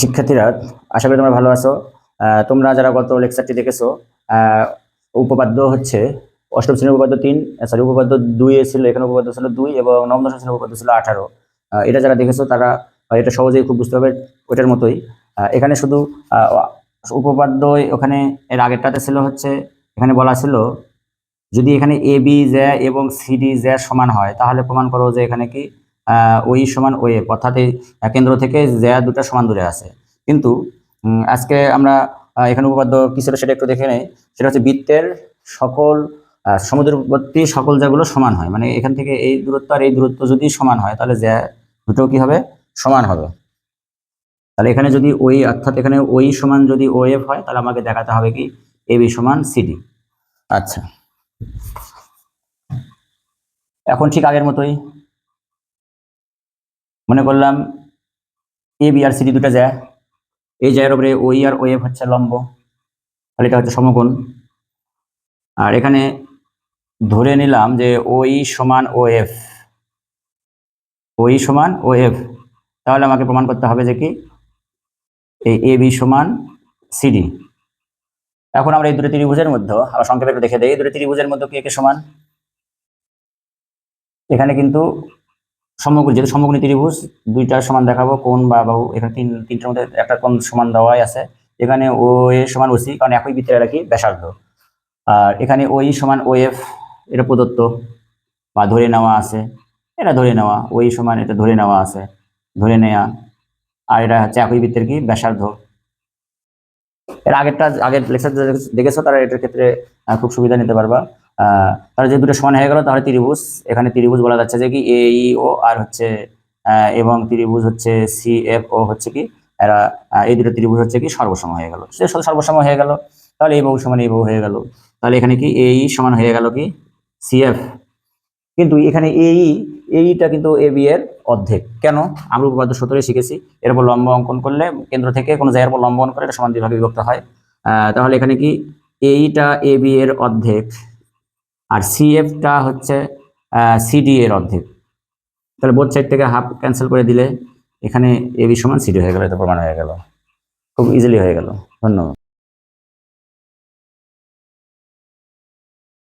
শিক্ষার্থীরা, আশা করি তোমরা ভালো আছো। তোমরা যারা গত লেকচারটি দেখেছ উপপাদ্য হচ্ছে অষ্টম শ্রেণির উপপাদ্য তিন সরি উপপাদ্য দুই ছিল, এখানে উপপাদ্য ছিল দুই এবং নবম দশম শ্রেণির উপপাদ্য ছিল আঠারো। এটা যারা দেখেছ, তারা এটা সহজেই খুব বুঝতে হবে ওইটার মতোই। এখানে শুধু উপপাদ্য ওখানে এর আগেরটাতে ছিল হচ্ছে, এখানে বলা ছিল, যদি এখানে এ, বি, জ্যা এবং সিডি জ্যা সমান হয়, তাহলে প্রমাণ করো যে এখানে কি ওই সমান ওয়ে অর্থাৎ এই কেন্দ্র থেকে জ্যা দুটা সমান দূরে আছে। কিন্তু আজকে আমরা এখানে উপপাদ্য কি ছিল সেটা একটু দেখে নেই। সেটা হচ্ছে বৃত্তের সকল সমুদ্রবর্তী সকল জায়গাগুলো সমান হয়। মানে এখান থেকে এই দূরত্ব আর এই দূরত্ব যদি সমান হয়, তাহলে জ্যা দুটো কি হবে? সমান হবে। তাহলে এখানে যদি ওই, অর্থাৎ এখানে ওই সমান যদি ও এফ হয়, তাহলে আমাকে দেখাতে হবে কি? এ বি সমান সিডি। আচ্ছা। এখন ঠিক আগের মতোই। মনে করলাম এ বি আর সিডি দুটো যায়। এই জায়গার উপরে ওই আর ও এফ হচ্ছে লম্ব। তাহলে এটা হচ্ছে সমকোণ। আর এখানে ধরে নিলাম যে ওই সমান ও এফ ওই সমান ও এফ তাহলে আমাকে প্রমাণ করতে হবে যে কি? এই এ বি সমান সিডি এখন আমরা এই দুটো ত্রিভুজের মধ্যে আবার সংক্ষেপে একটু দেখে দেই। এই দুটো ত্রিভুজের মধ্যে কি একে সমান? এখানে কিন্তু সমকোণ যেহেতু সমকোণী ত্রিভুজ দুইটার সমান দেখাবো, কোন বা বাহু, এখানে তিন তিনটার মধ্যে একটা কোন সমান দেওয়াই আছে। এখানে ও এ সমান ওসি কারণ একই বৃত্তের রাখি ব্যাসার্ধ। আর এখানে ওই সমান ও এফ, এটা প্রদত্ত, বা ধরে নেওয়া আছে, এটা ধরে নেওয়া ওই সমান এটা ধরে নেওয়া আছে, ধরে নেওয়া আর এটা হচ্ছে একই বৃত্তের কি ব্যাসার্ধ। এর আগেরটা আগের লেকচার দেখেছ, তারা এটার ক্ষেত্রে খুব সুবিধা নিতে পারবা। তাহলে যে দুটো সমান হয়ে গেল, তাহলে ত্রিভুজ, এখানে ত্রিভুজ বলা যাচ্ছে যে কি? এ ই ও আর হচ্ছে এবং ত্রিভুজ হচ্ছে সি এফ ও হচ্ছে কি? এরা এই দুটো ত্রিভুজ হচ্ছে কি? সর্বসম হয়ে গেল। সে সর্বসম হয়ে গেল। তাহলে এই বহু সমান এই বহু হয়ে গেল। তাহলে এখানে কি? এই সমান হয়ে গেল কি? সি এফ কিন্তু এখানে এই এইটা কিন্তু এ বি এর অর্ধেক। কেন? আমরা উপপাদ্য সূত্রে শিখেছি, এর উপর লম্ব অঙ্কন করলে কেন্দ্র থেকে কোনো জায়গার উপর লম্ব অঙ্কন করে এটা সমান দুই বিভক্ত হয়। তাহলে এখানে কি? এইটা এ বি এর অর্ধেক। আর সিএফটা হচ্ছে সিডি এর অর্ধেক। তাহলে বোর্ড সাইড থেকে হাফ ক্যান্সেল করে দিলে এখানে এ বি সমান সিডি হয়ে গেল এটা প্রমাণ হয়ে গেল। খুব ইজিলি হয়ে গেল। ধন্যবাদ।